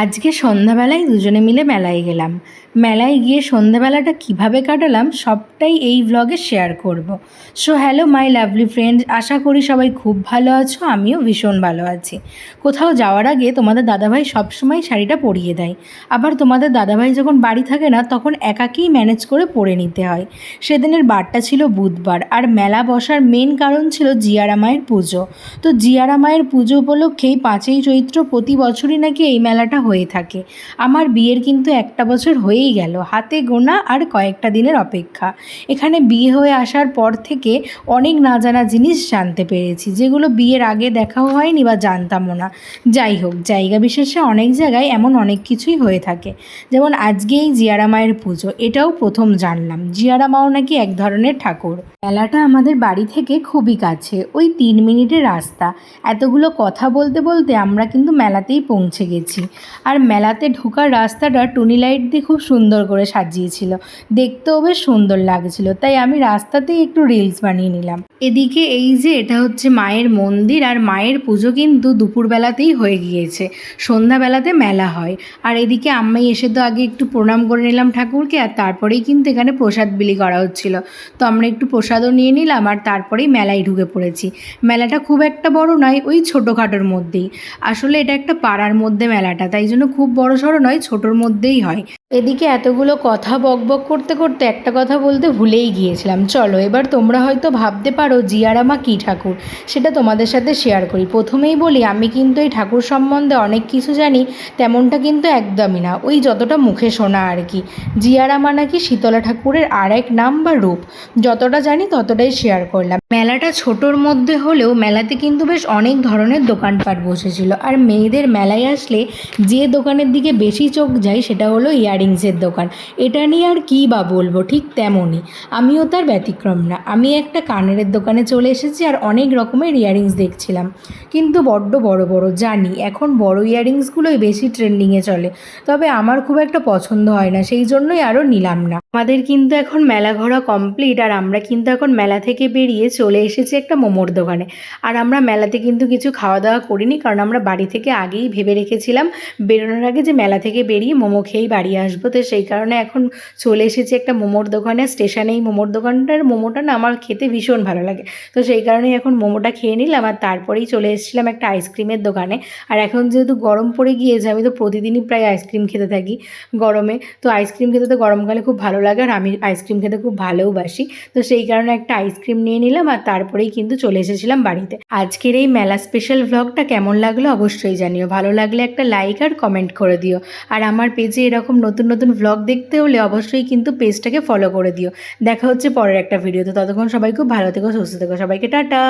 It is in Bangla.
আজকে সন্ধ্যাবেলায় দুজনে মিলে মেলায় গেলাম। মেলায় গিয়ে সন্ধ্যাবেলাটা কীভাবে কাটালাম সবটাই এই ভ্লগে শেয়ার করব। So hello my lovely friend আশা করি সবাই খুব ভালো আছো, আমিও ভীষণ ভালো আছি। কোথাও যাওয়ার আগে তোমাদের দাদাভাই সবসময় শাড়িটা পরিয়ে দেয়। আবার তোমাদের দাদাভাই যখন বাড়ি থাকে না, তখন একাকেই ম্যানেজ করে পরে নিতে হয়। সেদিনের বারটা ছিল বুধবার, আর মেলা বসার মেন কারণ ছিল জিয়ারা মায়ের পুজো। তো জিয়ারা মায়ের পুজো উপলক্ষেই পাঁচই চৈত্র প্রতি বছরই নাকি এই মেলাটা হয়ে থাকে। আমার বিয়ের কিন্তু একটা বছর হয়েই গেল, হাতে গোনা আর কয়েকটা দিনের অপেক্ষা। এখানে বিয়ে হয়ে আসার পর থেকে অনেক না জানা জিনিস জানতে পেরেছি, যেগুলো বিয়ের আগে দেখাও হয়নি বা জানতামও না। যাই হোক, জায়গা বিশেষে অনেক জায়গায় এমন অনেক কিছুই হয়ে থাকে। যেমন আজকেই জিয়ারা মায়ের পুজো, এটাও প্রথম জানলাম। জিয়ারা মাও নাকি এক ধরনের ঠাকুর। মেলাটা আমাদের বাড়ি থেকে খুবই কাছে, ওই তিন মিনিটের রাস্তা। এতগুলো কথা বলতে বলতে আমরা কিন্তু মেলাতেই পৌঁছে গেছি। আর মেলাতে ঢোকার রাস্তাটা টুনি লাইট দিয়ে খুব সুন্দর করে সাজিয়েছিল। দেখতেও বেশ সুন্দর লাগছিল, তাই আমি রাস্তাতেই একটু রিলস বানিয়ে নিলাম। এদিকে এই যে এটা হচ্ছে মায়ের মন্দির, আর মায়ের পুজো কিন্তু দুপুরবেলাতেই হয়ে গিয়েছে, সন্ধ্যাবেলাতে মেলা হয়। আর এদিকে আম্মাই এসে তো আগে একটু প্রণাম করে নিলাম ঠাকুরকে, আর তারপরেই কিন্তু এখানে প্রসাদ বিলি করা হচ্ছিল। তো আমরা একটু প্রসাদও নিয়ে নিলাম, আর তারপরেই মেলায় ঢুকে পড়েছি। মেলাটা খুব একটা বড় নয়, ওই ছোটোখাটোর মধ্যেই। আসলে এটা একটা পাড়ার মধ্যে মেলাটা, তাই জন্য খুব বড় সড়ো নয় ছোটোর মধ্যেই হয়। এদিকে এতগুলো কথা বকবক করতে করতে একটা কথা বলতে ভুলেই গিয়েছিলাম। চলো, এবার তোমরা হয়তো ভাবতে পারো জিয়ারামা কী ঠাকুর। সেটা তোমাদের সাথে শেয়ার করি। প্রথমেই বলি, আমি কিন্তু এই ঠাকুর সম্বন্ধে অনেক কিছু জানি, তেমনটা কিন্তু একদমই না। ওই যতটা মুখে শোনা আর কি। জিয়ারামা নাকি শীতলা ঠাকুরের আর এক নাম বা রূপ। যতটা জানি ততটাই শেয়ার করলাম। মেলাটা ছোটোর মধ্যে হলেও মেলাতে কিন্তু বেশ অনেক ধরনের দোকানপাট বসেছিল। আর মেয়েদের মেলায় আসলে যে দোকানের দিকে বেশি চোখ যায় সেটা হলো ইয়াররিংসের দোকান। এটা নিয়ে আর কী বা বলব? ঠিক তেমনই। আমিও তার ব্যতিক্রম না। আমি একটা কানের দোকানে চলে এসেছি আর অনেক রকমের ইয়াররিংস দেখছিলাম। কিন্তু বড্ড বড় বড়, জানি, এখন বড় ইয়াররিংসগুলোই বেশি ট্রেন্ডিংয়ে চলে। তবে আমার খুব একটা পছন্দ হয় না, সেই জন্যই আরও নিলাম না। আমাদের কিন্তু এখন মেলা ঘোরা কমপ্লিট আর আমরা কিন্তু এখন মেলা থেকে বেরিয়ে চলে এসেছি একটা মোমোর দোকানে। আর আমরা মেলাতে কিন্তু কিছু খাওয়া দাওয়া করিনি, কারণ আমরা বাড়ি থেকে আগেই ভেবে রেখেছিলাম, বেরোনোর আগে যে মেলা থেকে বেরিয়ে মোমো খেয়েই বাড়ি আসব। তো সেই কারণে এখন চলে এসেছি একটা মোমোর দোকানে, স্টেশনেই মোমোর দোকানটার মোমোটা না আমার খেতে ভীষণ ভালো লাগে। তো সেই কারণেই এখন মোমোটা খেয়ে নিলাম আর তারপরেই চলে এসেছিলাম একটা আইসক্রিমের দোকানে। আর এখন যেহেতু গরম পড়ে গিয়েছে, আমি তো প্রতিদিনই প্রায় আইসক্রিম খেতে থাকি গরমে। তো আইসক্রিম খেতে তো গরমকালে খুব ভালো লাগে আর আমি আইসক্রিম খেতে খুব ভালোবাসি তো সেই কারণে একটা আইসক্রিম নিয়ে নিলাম আর তারপরেই কিন্তু চলে এসেছিলাম বাড়িতে। আজকের এই মেলা স্পেশাল ভ্লগটা কেমন লাগল অবশ্যই জানিও। ভালো লাগলে একটা লাইক আর কমেন্ট করে দিও। আর আমার পেজে এরকম নতুন নতুন ভ্লগ দেখতে হলে অবশ্যই কিন্তু পেজটাকে ফলো করে দিও। দেখা হচ্ছে পরের একটা ভিডিওতে ততক্ষণ সবাই খুব ভালো থেকো, সুস্থ থেকো। সবাইকে টাটা!